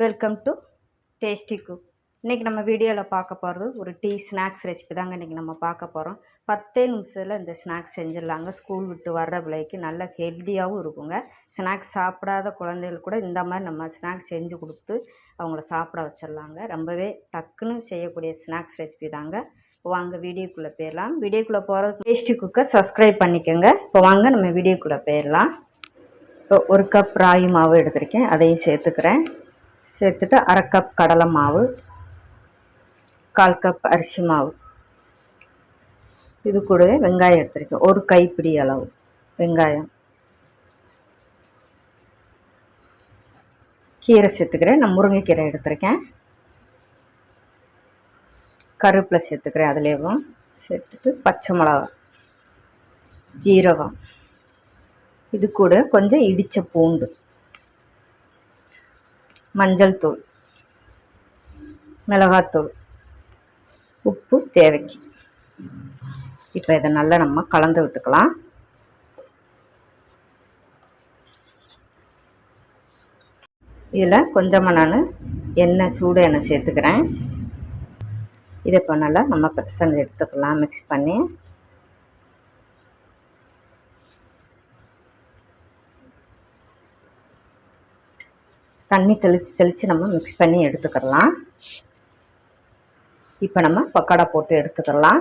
Welcome to tasty cook இன்றைக்கி நம்ம வீடியோவில் பார்க்க போகிறது ஒரு டீ ஸ்நாக்ஸ் ரெசிபி தாங்க இன்றைக்கி நம்ம பார்க்க போகிறோம் பத்தே நிமிஷத்தில் இந்த ஸ்நாக்ஸ் செஞ்சிடலாங்க. ஸ்கூல் விட்டு வர்ற பிள்ளைக்கு நல்ல ஹெல்த்தியாகவும் இருக்குங்க. ஸ்நாக்ஸ் சாப்பிடாத குழந்தைகள் கூட இந்த மாதிரி நம்ம ஸ்நாக்ஸ் செஞ்சு கொடுத்து அவங்கள சாப்பிட வச்சிடலாங்க. ரொம்பவே டக்குன்னு செய்யக்கூடிய ஸ்நாக்ஸ் ரெசிபி தாங்க. இப்போ வாங்க வீடியோக்குள்ளே போயிடலாம். வீடியோக்குள்ளே போகிறதுக்கு டேஸ்டி குக்கை சப்ஸ்கிரைப் பண்ணிக்கோங்க. இப்போ வாங்க நம்ம வீடியோக்குள்ளே போயிடலாம். இப்போ ஒரு கப் ராகி மாவு எடுத்திருக்கேன். அதையும் சேர்த்துக்கிறேன். சேர்த்துட்டு அரை கப் கடலை மாவு கால் கப் அரிசி மாவு. இது கூடவே வெங்காயம் எடுத்துருக்கேன். ஒரு கைப்பிடி அளவு வெங்காயம். கீரை சேர்த்துக்கிறேன். நான் முருங்கைக்கீரை எடுத்திருக்கேன். கருவேப்பிலை சேர்த்துக்கிறேன். அதுலேயும் சேர்த்துட்டு பச்சை மிளகா ஜீரகம். இது கூட கொஞ்சம் இடித்த பூண்டு. மஞ்சள் தூள் மிளகாத்தூள் உப்பு தேவைக்கு. இப்போ இதை நல்லா நம்ம கலந்து விட்டுக்கலாம். இதில் கொஞ்சமாக நான் எண்ணெய் சூடு எண்ணெய் சேர்த்துக்கிறேன். இதை இப்போ நல்லா நம்ம பிரசனை எடுத்துக்கலாம் மிக்ஸ் பண்ணி. தண்ணி தெளித்து தெளித்து நம்ம மிக்ஸ் பண்ணி எடுத்துக்கிடலாம் இப்போ நம்ம பக்கோடா போட்டு எடுத்துக்கலாம்.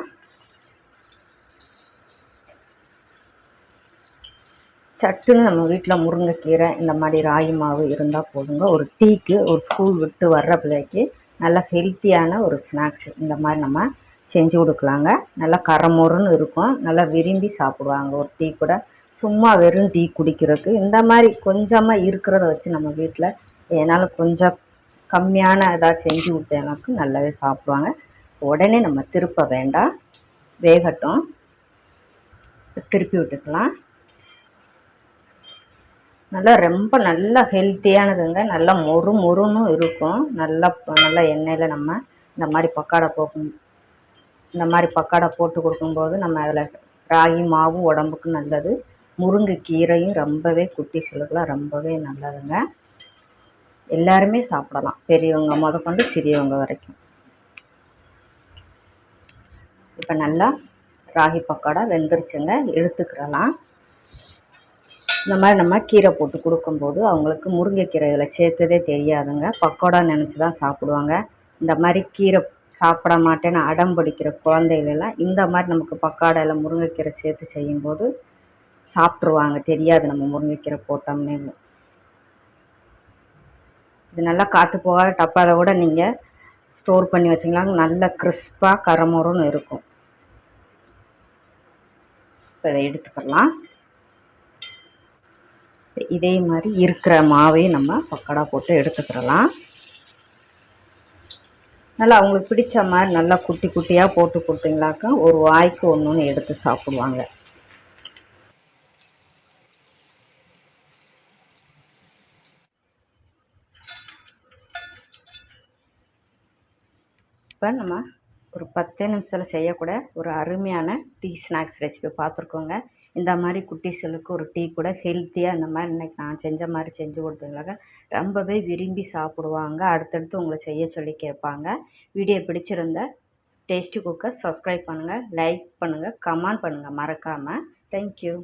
சட்டுன்னு நம்ம வீட்டில் முருங்கைக்கீரை இந்த மாதிரி ராகி மாவு இருந்தால் போதுங்க. ஒரு டீக்கு ஒரு ஸ்கூல் விட்டு வர்ற பிள்ளைக்கு நல்ல ஹெல்த்தியான ஒரு ஸ்நாக்ஸ் இந்த மாதிரி நம்ம செஞ்சு கொடுக்கலாங்க. நல்லா கரமுறுன்னு இருக்கும். நல்லா விரும்பி சாப்பிடுவாங்க. ஒரு டீ கூட சும்மா வெறும் டீ குடிக்கிறதுக்கு. இந்த மாதிரி கொஞ்சமாக இருக்கிறத வச்சு நம்ம வீட்டில் இதனால் கொஞ்சம் கம்மியான ஏதாவது செஞ்சு கொடுத்தவங்களுக்கு நல்லாவே சாப்பிடுவாங்க. உடனே நம்ம திருப்ப வேண்டாம். வேகட்டும். திருப்பி விட்டுக்கலாம். நல்லா ரொம்ப நல்லா ஹெல்த்தியானதுங்க. நல்லா மொறு மொறுன்னு இருக்கும். நல்லா நல்லா எண்ணெயில் நம்ம இந்த மாதிரி பக்காடை போக்கும் இந்த மாதிரி பக்காடை போட்டு கொடுக்கும்போது நம்ம அதில் ராகி மாவும் உடம்புக்கு நல்லது. முருங்கை கீரையும் ரொம்பவே குட்டி சிலுக்கெலாம் ரொம்பவே நல்லதுங்க. எல்லாருமே சாப்பிடலாம். பெரியவங்க முத கொண்டு சிறியவங்க வரைக்கும். இப்போ நல்லா ராகி பக்கோடா வெந்துருச்சுங்க. எடுத்துக்கிறலாம் இந்த மாதிரி நம்ம கீரை போட்டு கொடுக்கும்போது அவங்களுக்கு முருங்கைக்கீரை இதில் சேர்த்ததே தெரியாதுங்க. பக்கோடா நினச்சி தான் சாப்பிடுவாங்க. இந்த மாதிரி கீரை சாப்பிட மாட்டேன்னு அடம் பிடிக்கிற குழந்தைகளெல்லாம் இந்த மாதிரி நமக்கு பக்காடையில் முருங்கைக்கீரை சேர்த்து செய்யும்போது சாப்பிட்ருவாங்க தெரியாது நம்ம முருங்கைக்கீரை போட்டோம்னே இது நல்லா காற்று போகாத டப்பாவில் கூட நீங்கள் ஸ்டோர் பண்ணி வச்சிங்களாங்க நல்ல கிறிஸ்பாக கரமுறன்னு இருக்கும். இப்போ இதை எடுத்துக்கலாம். இதே மாதிரி இருக்கிற மாவையும் நம்ம பக்கடா போட்டு எடுத்துக்கிறலாம் நல்லா அவங்களுக்கு பிடிச்ச மாதிரி நல்லா குட்டி குட்டியாக போட்டு கொடுத்தீங்களாக்கா ஒரு வாய்க்கு ஒன்று ஒன்று எடுத்து சாப்பிடுவாங்க. இப்போ நம்ம ஒரு பத்தே நிமிஷத்தில் செய்யக்கூட ஒரு அருமையான டீ ஸ்நாக்ஸ் ரெசிபி பார்த்துருக்கோங்க. இந்த மாதிரி குட்டீஸ்களுக்கு ஒரு டீ கூட ஹெல்த்தியாக இந்த மாதிரி இன்றைக்கி நான் செஞ்ச மாதிரி செஞ்சு கொடுத்ததுனால ரொம்பவே விரும்பி சாப்பிடுவாங்க. அடுத்தடுத்து உங்களை செய்ய சொல்லி கேட்பாங்க. வீடியோ பிடிச்சிருந்த டேஸ்டி குக்கர் சப்ஸ்கிரைப் பண்ணுங்கள் லைக் பண்ணுங்கள் கமெண்ட் பண்ணுங்கள் மறக்காமல் தேங்க்யூ